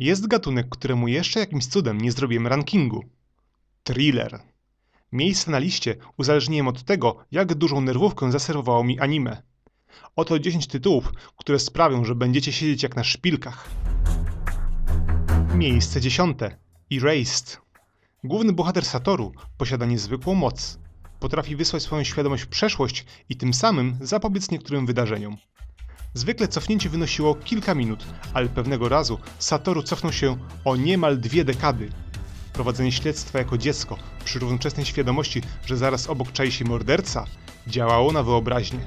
Jest gatunek, któremu jeszcze jakimś cudem nie zrobiłem rankingu. Thriller. Miejsce na liście uzależniłem od tego, jak dużą nerwówkę zaserwowało mi anime. Oto 10 tytułów, które sprawią, że będziecie siedzieć jak na szpilkach. Miejsce dziesiąte. Erased. Główny bohater Satoru posiada niezwykłą moc. Potrafi wysłać swoją świadomość w przeszłość i tym samym zapobiec niektórym wydarzeniom. Zwykle cofnięcie wynosiło kilka minut, ale pewnego razu Satoru cofnął się o niemal dwie dekady. Prowadzenie śledztwa jako dziecko, przy równoczesnej świadomości, że zaraz obok czai się morderca, działało na wyobraźnię.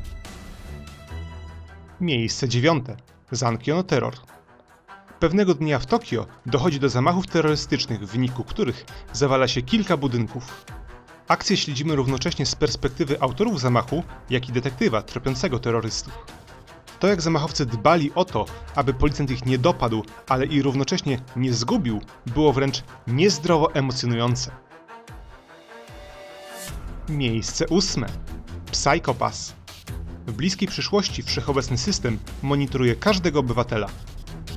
Miejsce dziewiąte. Zankiono Terror. Pewnego dnia w Tokio dochodzi do zamachów terrorystycznych, w wyniku których zawala się kilka budynków. Akcję śledzimy równocześnie z perspektywy autorów zamachu, jak i detektywa tropiącego terrorystów. To jak zamachowcy dbali o to, aby policjant ich nie dopadł, ale i równocześnie nie zgubił, było wręcz niezdrowo emocjonujące. Miejsce ósme. Psychopass. W bliskiej przyszłości wszechobecny system monitoruje każdego obywatela.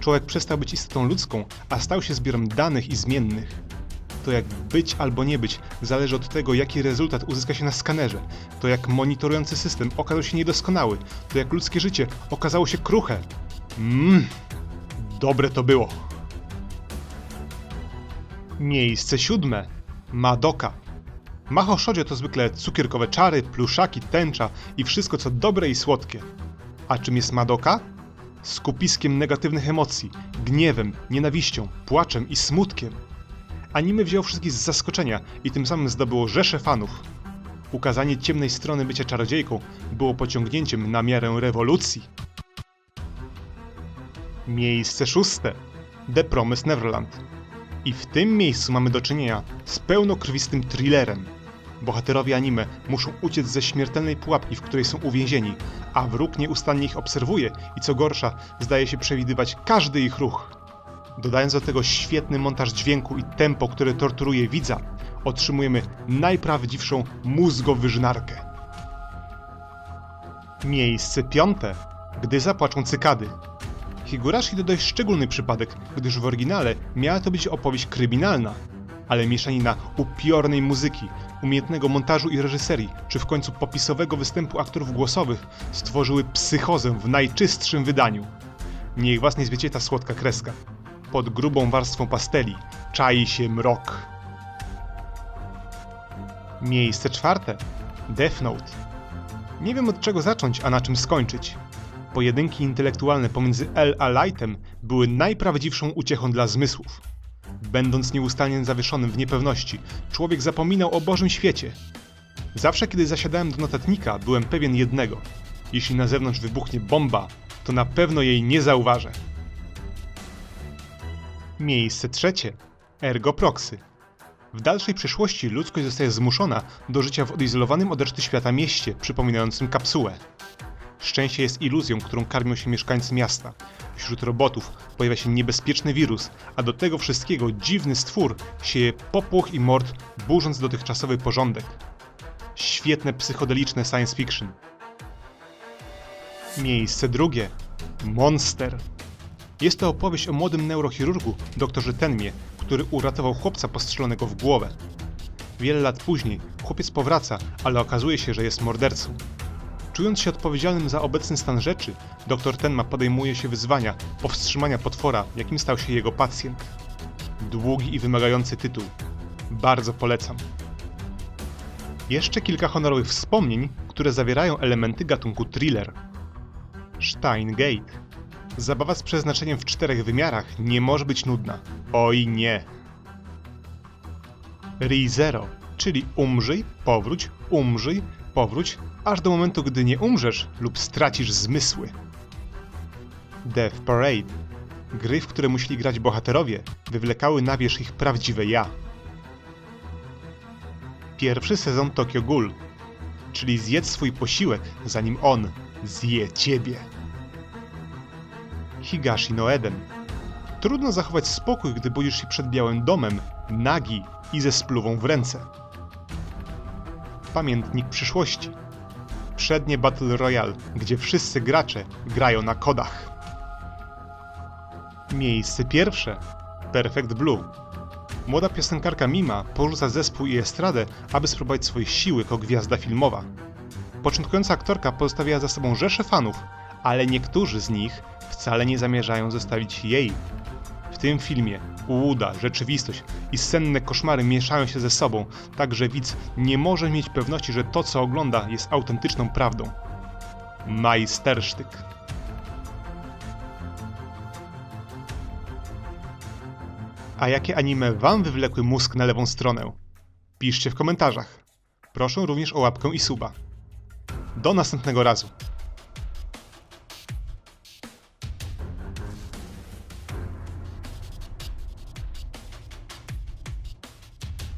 Człowiek przestał być istotą ludzką, a stał się zbiorem danych i zmiennych. To jak być albo nie być zależy od tego, jaki rezultat uzyska się na skanerze. To jak monitorujący system okazał się niedoskonały. To jak ludzkie życie okazało się kruche. Mmm, dobre to było. Miejsce siódme. Madoka. Maho Shoujo to zwykle cukierkowe czary, pluszaki, tęcza i wszystko co dobre i słodkie. A czym jest Madoka? Skupiskiem negatywnych emocji, gniewem, nienawiścią, płaczem i smutkiem. Anime wziął wszystkich z zaskoczenia i tym samym zdobyło rzesze fanów. Ukazanie ciemnej strony bycia czarodziejką było pociągnięciem na miarę rewolucji. Miejsce szóste. The Promised Neverland. I w tym miejscu mamy do czynienia z pełnokrwistym thrillerem. Bohaterowie anime muszą uciec ze śmiertelnej pułapki, w której są uwięzieni, a wróg nieustannie ich obserwuje i co gorsza, zdaje się przewidywać każdy ich ruch. Dodając do tego świetny montaż dźwięku i tempo, które torturuje widza, otrzymujemy najprawdziwszą mózgowyżynarkę. Miejsce piąte. Gdy zapłaczą cykady. Higurashi to dość szczególny przypadek, gdyż w oryginale miała to być opowieść kryminalna, ale mieszanina upiornej muzyki, umiejętnego montażu i reżyserii, czy w końcu popisowego występu aktorów głosowych stworzyły psychozę w najczystszym wydaniu. Niech was nie zwiecie ta słodka kreska. Pod grubą warstwą pasteli czai się mrok. Miejsce czwarte. Death Note. Nie wiem od czego zacząć, a na czym skończyć. Pojedynki intelektualne pomiędzy L a Lightem były najprawdziwszą uciechą dla zmysłów. Będąc nieustannie zawieszonym w niepewności, człowiek zapominał o Bożym świecie. Zawsze, kiedy zasiadałem do notatnika, byłem pewien jednego. Jeśli na zewnątrz wybuchnie bomba, to na pewno jej nie zauważę. Miejsce trzecie. Ergo Proxy. W dalszej przyszłości ludzkość zostaje zmuszona do życia w odizolowanym od reszty świata mieście, przypominającym kapsułę. Szczęście jest iluzją, którą karmią się mieszkańcy miasta. Wśród robotów pojawia się niebezpieczny wirus, a do tego wszystkiego dziwny stwór sieje popłoch i mord, burząc dotychczasowy porządek. Świetne psychodeliczne science fiction. Miejsce drugie. Monster. Jest to opowieść o młodym neurochirurgu, doktorze Tenmie, który uratował chłopca postrzelonego w głowę. Wiele lat później chłopiec powraca, ale okazuje się, że jest mordercą. Czując się odpowiedzialnym za obecny stan rzeczy, dr Tenma podejmuje się wyzwania powstrzymania potwora, jakim stał się jego pacjent. Długi i wymagający tytuł. Bardzo polecam. Jeszcze kilka honorowych wspomnień, które zawierają elementy gatunku thriller. Steingate. Zabawa z przeznaczeniem w czterech wymiarach nie może być nudna. Oj nie. ReZero, czyli umrzyj, powróć, umrzyj, powróć, aż do momentu, gdy nie umrzesz lub stracisz zmysły. Death Parade. Gry, w które musieli grać bohaterowie, wywlekały na wierzch ich prawdziwe ja. Pierwszy sezon Tokyo Ghoul, czyli zjedz swój posiłek, zanim on zje ciebie. Higashi no Eden. Trudno zachować spokój, gdy budzisz się przed białym domem, nagi i ze spluwą w ręce. Pamiętnik przyszłości. Przednie Battle Royale, gdzie wszyscy gracze grają na kodach. Miejsce pierwsze. Perfect Blue. Młoda piosenkarka Mima porzuca zespół i estradę, aby spróbować swojej siły jako gwiazda filmowa. Początkująca aktorka pozostawiła za sobą rzesze fanów, ale niektórzy z nich wcale nie zamierzają zostawić jej. W tym filmie ułuda, rzeczywistość i senne koszmary mieszają się ze sobą, tak że widz nie może mieć pewności, że to co ogląda jest autentyczną prawdą. Majstersztyk. A jakie anime wam wywlekły mózg na lewą stronę? Piszcie w komentarzach. Proszę również o łapkę i suba. Do następnego razu.